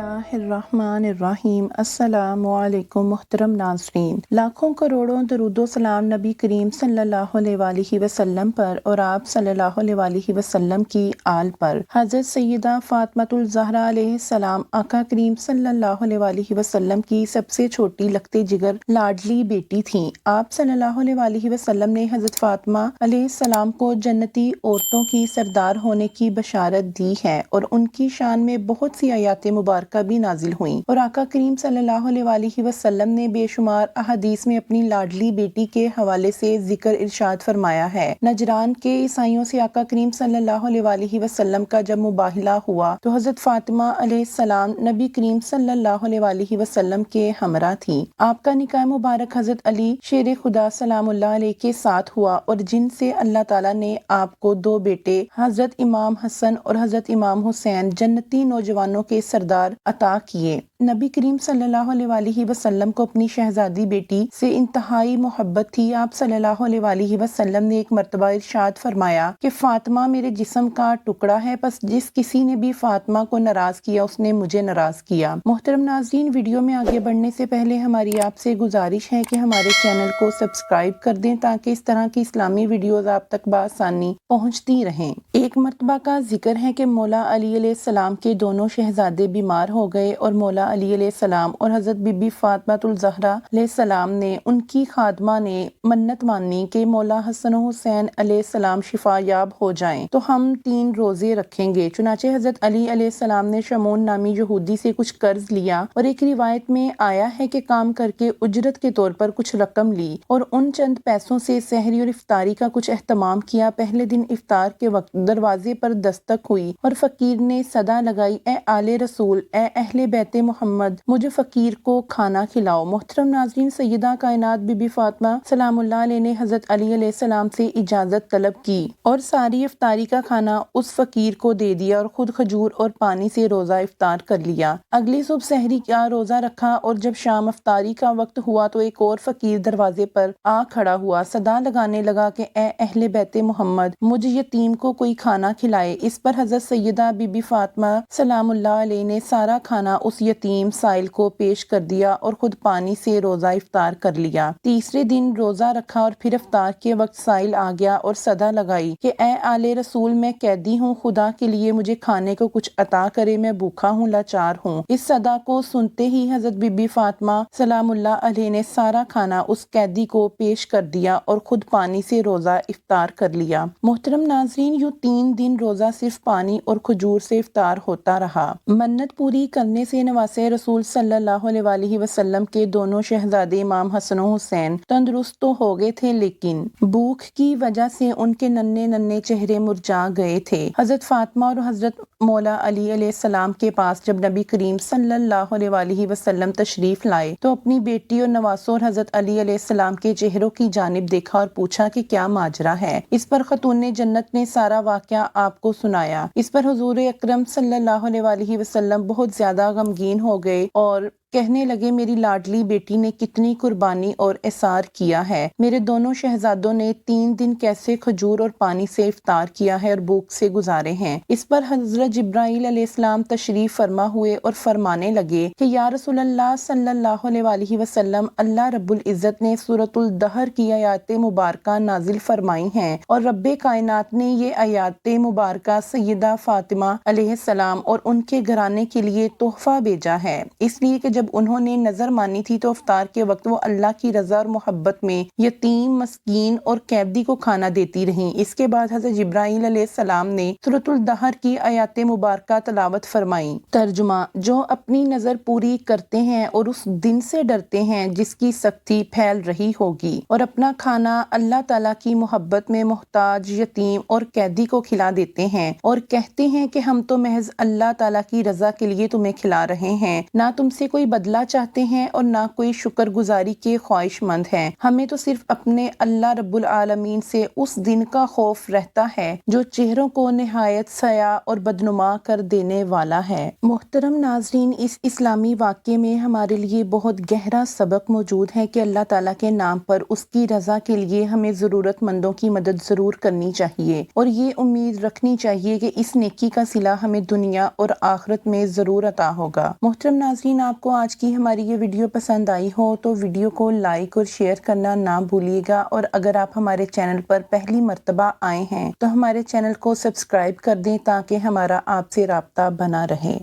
اللہ الرحمن الرحیم۔ السلام علیکم محترم ناظرین۔ لاکھوں کروڑوں درود و سلام نبی کریم صلی اللہ علیہ وآلہ وسلم پر اور آپ صلی اللہ علیہ وآلہ وسلم کی آل پر۔ حضرت سیدہ فاطمۃ الزہرا علیہ السلام آقا کریم صلی اللہ علیہ وآلہ وسلم کی سب سے چھوٹی لگتے جگر لاڈلی بیٹی تھیں۔ آپ صلی اللہ علیہ وآلہ وسلم نے حضرت فاطمہ علیہ السلام کو جنتی عورتوں کی سردار ہونے کی بشارت دی ہے اور ان کی شان میں بہت سی آیات مبارکہ بھی نازل ہوئیں۔ اور آقا کریم صلی اللہ علیہ وآلہ وسلم نے بے شمار احادیث میں اپنی لاڈلی بیٹی کے حوالے سے ذکر ارشاد فرمایا ہے۔ نجران کے عیسائیوں سے آقا کریم صلی اللہ علیہ وآلہ وسلم کا جب مباہلہ ہوا تو حضرت فاطمہ علیہ السلام نبی کریم صلی اللہ علیہ وآلہ وسلم کے ہمراہ تھی آپ کا نکاح مبارک حضرت علی شیر خدا سلام اللہ علیہ کے ساتھ ہوا اور جن سے اللہ تعالیٰ نے آپ کو دو بیٹے، حضرت امام حسن اور حضرت امام حسین جنتی نوجوانوں کے سردار عطا کیے نبی کریم صلی اللہ علیہ وآلہ وسلم کو اپنی شہزادی بیٹی سے انتہائی محبت تھی۔ آپ صلی اللہ علیہ وآلہ وسلم نے ایک مرتبہ ارشاد فرمایا کہ فاطمہ میرے جسم کا ٹکڑا ہے، پس جس کسی نے بھی فاطمہ کو ناراض کیا، اس نے مجھے ناراض کیا۔ محترم ناظرین، ویڈیو میں آگے بڑھنے سے پہلے ہماری آپ سے گزارش ہے کہ ہمارے چینل کو سبسکرائب کر دیں تاکہ اس طرح کی اسلامی ویڈیوز آپ تک بآسانی پہنچتی رہیں۔ ایک مرتبہ کا ذکر ہے کہ مولا علی علیہ السلام کے دونوں شہزادے بیمار ہو گئے اور مولا علی علیہ السلام اور حضرت بی بی فاطمہ الزہرا علیہ السلام نے ان کی خادمہ نے منت مانی کہ مولا حسن و حسین علیہ السلام شفا یاب ہو جائیں تو ہم تین روزے رکھیں گے۔ چنانچہ حضرت علی علیہ السلام نے شمون نامی یہودی سے کچھ قرض لیا اور ایک روایت میں آیا ہے کہ کام کر کے اجرت کے طور پر کچھ رقم لی اور ان چند پیسوں سے سحری اور افطاری کا کچھ اہتمام کیا۔ پہلے دن افطار کے وقت دروازے پر دستک ہوئی اور فقیر نے صدا لگائی، اے آل رسول، اے اہل بیت محمد محمد، مجھے فقیر کو کھانا کھلاؤ۔ محترم ناظرین، سیدہ کائنات بی بی فاطمہ سلام اللہ علیہ نے حضرت علی علیہ السلام سے اجازت طلب کی اور ساری افطاری کا کھانا اس فقیر کو دے دیا اور خود کھجور اور پانی سے روزہ افطار کر لیا۔ اگلی صبح سحری کا روزہ رکھا اور جب شام افطاری کا وقت ہوا تو ایک اور فقیر دروازے پر آ کھڑا ہوا۔ صدا لگانے لگا کہ اے اہل بیت محمد، مجھے یتیم کو کوئی کھانا کھلائے۔ اس پر حضرت سیدہ بی بی فاطمہ سلام اللہ علیہ نے سارا کھانا اس یتیم سائل کو پیش کر دیا اور خود پانی سے روزہ افطار کر لیا۔ تیسرے دن روزہ رکھا اور پھر افطار کے وقت سائل آ گیا اور صدا لگائی کہ اے آل رسول، میں قیدی ہوں، خدا کے لیے مجھے کھانے کو کچھ عطا کرے، میں بھوکا ہوں، لاچار ہوں۔ اس صدا کو سنتے ہی حضرت بی بی فاطمہ سلام اللہ علیہ نے سارا کھانا اس قیدی کو پیش کر دیا اور خود پانی سے روزہ افطار کر لیا۔ محترم ناظرین، یوں تین دن روزہ صرف پانی اور کھجور سے افطار ہوتا رہا۔ منت پوری کرنے سے نواس رسول صلی اللہ علیہ وآلہ وسلم کے دونوں شہزادے امام حسن و حسین تندرست تو ہو گئے تھے، لیکن بھوک کی وجہ سے ان کے ننے ننے چہرے مرجا گئے تھے۔ حضرت فاطمہ اور حضرت مولا علی علیہ السلام کے پاس جب نبی کریم صلی اللہ علیہ وآلہ وسلم تشریف لائے تو اپنی بیٹی اور نواسوں اور حضرت علی علیہ السلام کے چہروں کی جانب دیکھا اور پوچھا کہ کیا ماجرا ہے۔ اس پر خاتون جنت نے سارا واقعہ آپ کو سنایا۔ اس پر حضور اکرم صلی اللہ علیہ وآلہ وسلم بہت زیادہ غمگین ہو گئے اور کہنے لگے، میری لاڈلی بیٹی نے کتنی قربانی اور اثار کیا ہے۔ میرے دونوں شہزادوں نے تین دن کیسے کھجور اور پانی سے افطار کیا ہے اور بھوک سے گزارے ہیں۔ اس پر حضرت جبرائیل علیہ السلام تشریف فرما ہوئے اور فرمانے لگے کہ، یا رسول اللہ صلی اللہ علیہ وآلہ وسلم، اللہ رب العزت نے صورت الدہر کی آیات مبارکہ نازل فرمائی ہیں اور رب کائنات نے یہ آیات مبارکہ سیدہ فاطمہ علیہ السلام اور ان کے گھرانے کے لیے تحفہ بھیجا ہے۔ اس لیے کہ جب انہوں نے نظر مانی تھی تو افطار کے وقت وہ اللہ کی رضا اور محبت میں یتیم، مسکین اور قیدی کو کھانا دیتی رہیں۔ اس کے بعد حضرت جبرائیل علیہ السلام نے صورت الدہر کی آیات مبارکہ تلاوت فرمائی۔ ترجمہ جو اپنی نظر پوری کرتے ہیں اور اس دن سے ڈرتے ہیں جس کی سختی پھیل رہی ہوگی اور اپنا کھانا اللہ تعالیٰ کی محبت میں محتاج، یتیم اور قیدی کو کھلا دیتے ہیں اور کہتے ہیں کہ ہم تو محض اللہ تعالیٰ کی رضا کے لیے تمہیں کھلا رہے ہیں۔ نہ تم سے کوئی بدلہ چاہتے ہیں اور نہ کوئی شکر گزاری کے خواہش مند ہیں۔ ہمیں تو صرف اپنے اللہ رب العالمین سے اس دن کا خوف رہتا ہے جو چہروں کو نہایت سیاہ اور بدنما کر دینے والا ہے۔ محترم ناظرین، اس اسلامی واقعے میں ہمارے لیے بہت گہرا سبق موجود ہے کہ اللہ تعالیٰ کے نام پر اس کی رضا کے لیے ہمیں ضرورت مندوں کی مدد ضرور کرنی چاہیے اور یہ امید رکھنی چاہیے کہ اس نیکی کا صلہ ہمیں دنیا اور آخرت میں ضرور عطا ہوگا۔ محترم ناظرین، آپ کو آج کی ہماری یہ ویڈیو پسند آئی ہو تو ویڈیو کو لائک اور شیئر کرنا نہ بھولیے گا اور اگر آپ ہمارے چینل پر پہلی مرتبہ آئے ہیں تو ہمارے چینل کو سبسکرائب کر دیں تاکہ ہمارا آپ سے رابطہ بنا رہے۔